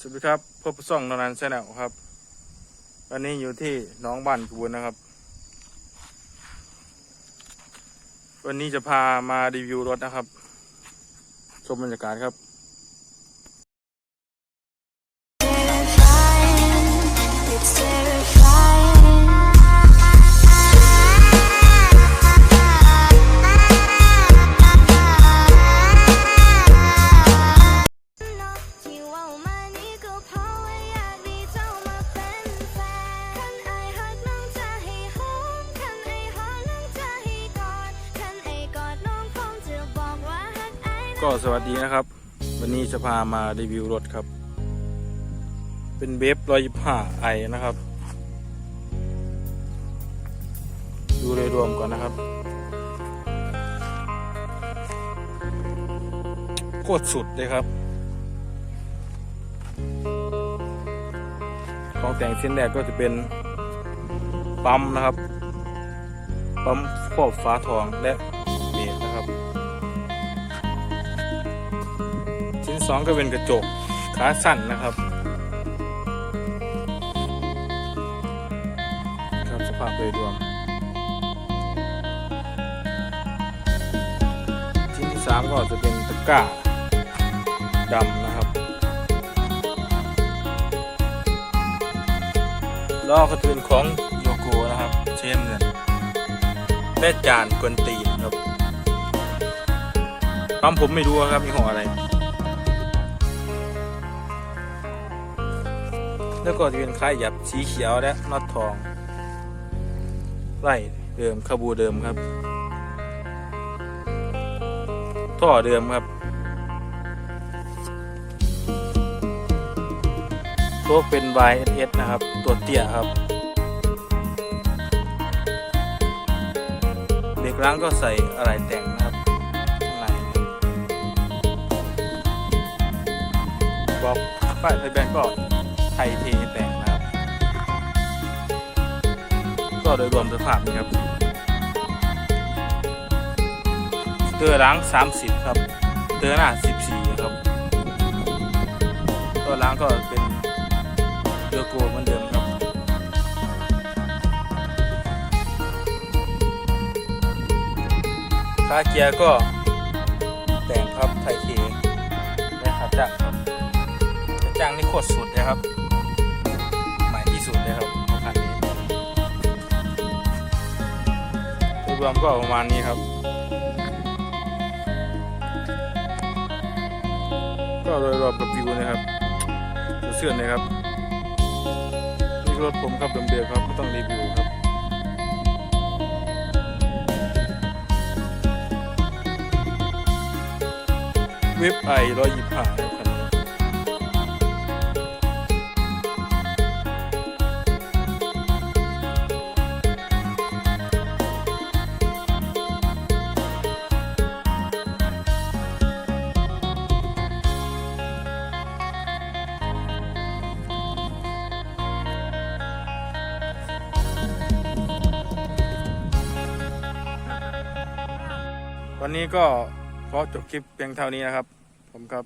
สวัสดีครับพบกับซ่องนนันแชนแนลครับ วันนี้อยู่ที่น้องบ้านกูนนะครับ วันนี้จะพามารีวิวรถนะครับ ชมบรรยากาศครับ ก็สวัสดีนะครับ วันนี้จะพามารีวิวรถครับ เป็นเบฟร้อยยี่ห้าไอนะครับ ดูโดยรวมก่อนนะครับ โคตรสุดเลยครับ ของแต่งชิ้นแรกก็จะเป็นปั๊มนะครับ ปั๊มครอบฟ้าทองและเบรนะครับ สองก็เป็นกระจกขาสั้นนะครับ ครับสภาพโดยรวมชิ้นที่สามก็จะเป็นตะกร้าดำนะครับล้อก็จะเป็นของโยโกนะครับ เช่นเงินและจานกวนตีนครับปั๊มผมไม่รู้ครับมีของอะไร แล้วก็จะเป็นคล้ายหยับสีเขียวและน็อตทองไล่เดิมขบูเดิมครับ ท่อเดิมครับโชคเป็น YSS นะครับ ตัวเตี้ยครับเด็กล้างก็ใส่อะไรแต่งนะครับข้างในบอกป้ายไฟแบนก็ ไทยเทแต่งนะครับ ก็โดยรวมสภาพนี้ครับเตอร์ล้าง 30 ครับ เตอร์หน้า 14 ครับ ตัวล้างก็เป็นเรือโกเหมือนเดิมครับ คาเกียร์ก็แต่งครับไทยเทและขาจักรครับขาจักรนี่โคตรสุดเลยครับ เลยครับของคันนี้โดยรวมก็ประมาณนี้ครับ ก็โดยรวมกับวิวนะครับเสื่อนเลยครับนี่รถผมครับเดิมๆครับไม่ต้องรีวิวครับเว็บไอร้อยยี่ห้า วันนี้ก็ขอจบคลิปเพียงเท่านี้นะครับ ผมครับ